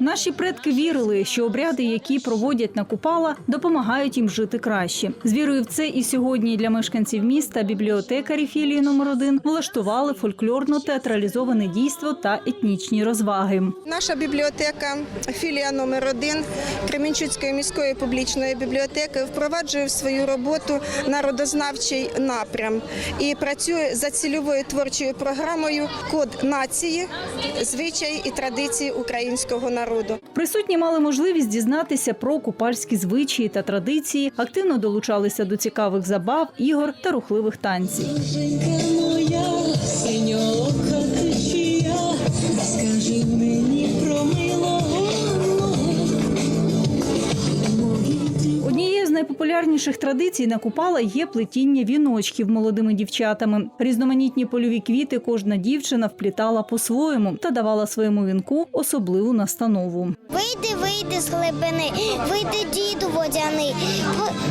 Наші предки вірили, що обряди, які проводять на Купала, допомагають їм жити краще. З вірою в це і сьогодні для мешканців міста бібліотекарі філії номер 1 влаштували фольклорно-театралізоване дійство та етнічні розваги. Наша бібліотека, філія номер 1 Кременчуцької міської публічної бібліотеки впроваджує в свою роботу народознавчий напрям і працює за цільовою творчою програмою Код нації, звичаї і традиції українського народу. Присутні мали можливість дізнатися про купальські звичаї та традиції, активно долучалися до цікавих забав, ігор та рухливих танців. Скажи мені про милого. Найпопулярніших традицій на Купала є плетіння віночків молодими дівчатами. Різноманітні польові квіти кожна дівчина вплітала по-своєму та давала своєму вінку особливу настанову. Вийди, вийди з глибини, вийди діду водяний.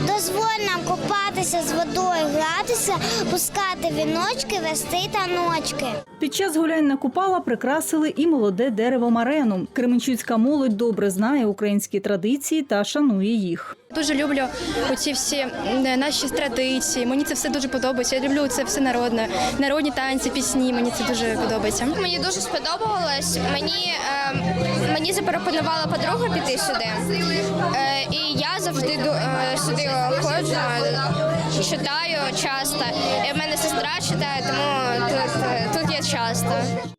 Дозволь нам купатися з водою, гратися, пускати віночки, вести таночки. Під час гулянь на Купала прикрасили і молоде дерево марену. Кременчуцька молодь добре знає українські традиції та шанує їх. Дуже люблю оці всі наші традиції. Мені це все дуже подобається. Я люблю це все народне, народні танці, пісні. Мені це дуже подобається. Мені дуже сподобалось. Мені, е, мені запропонувала подруга піти сюди. Е, і я завжди е, сюди ходжу, е, читаю часто. І в мене сестра читає, тому тут, тут я часто.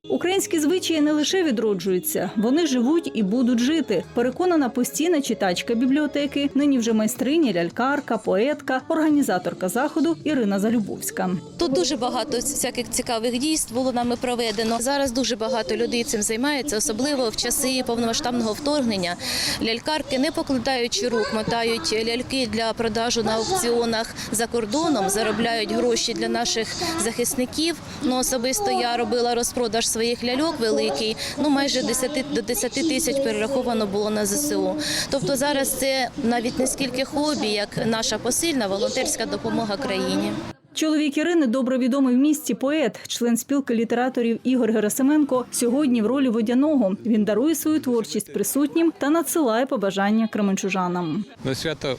Українські звичаї не лише відроджуються, вони живуть і будуть жити. Переконана постійна читачка бібліотеки, нині вже майстриня, лялькарка, поетка, організаторка заходу Ірина Залюбовська. Тут дуже багато всяких цікавих дійств було нами проведено. Зараз дуже багато людей цим займається, особливо в часи повномасштабного вторгнення. Лялькарки, не покладаючи рук, мотають ляльки для продажу на аукціонах за кордоном, заробляють гроші для наших захисників. Ну особисто я робила розпродаж своїх ляльок великий. Ну майже 10, до 10 тисяч перераховано було на ЗСУ. Тобто зараз це навіть не скільки хобі, як наша посильна волонтерська допомога країні. Чоловік Ірини добре відомий в місті поет, член спілки літераторів Ігор Герасименко. Сьогодні в ролі водяного він дарує свою творчість присутнім та надсилає побажання кременчужанам. На свято е,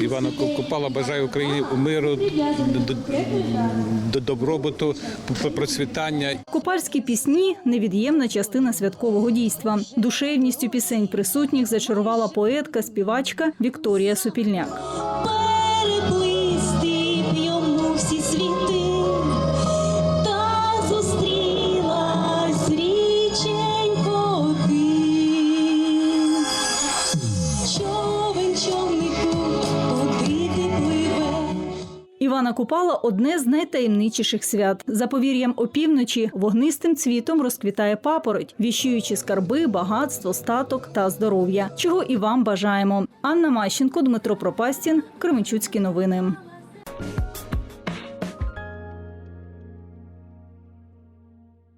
е, Івана Купала бажаю Україні миру, д- д- д- добробуту, процвітання Купальські пісні невід'ємна частина святкового дійства. Душевністю пісень присутніх зачарувала поетка, співачка Вікторія Супільняк. Івана Купала одне з найтаємничіших свят. За повір'ям опівночі вогнистим цвітом розквітає папороть, віщуючи скарби, багатство, статок та здоров'я. Чого і вам бажаємо. Анна Мащенко, Дмитро Пропастін, Кременчуцькі новини.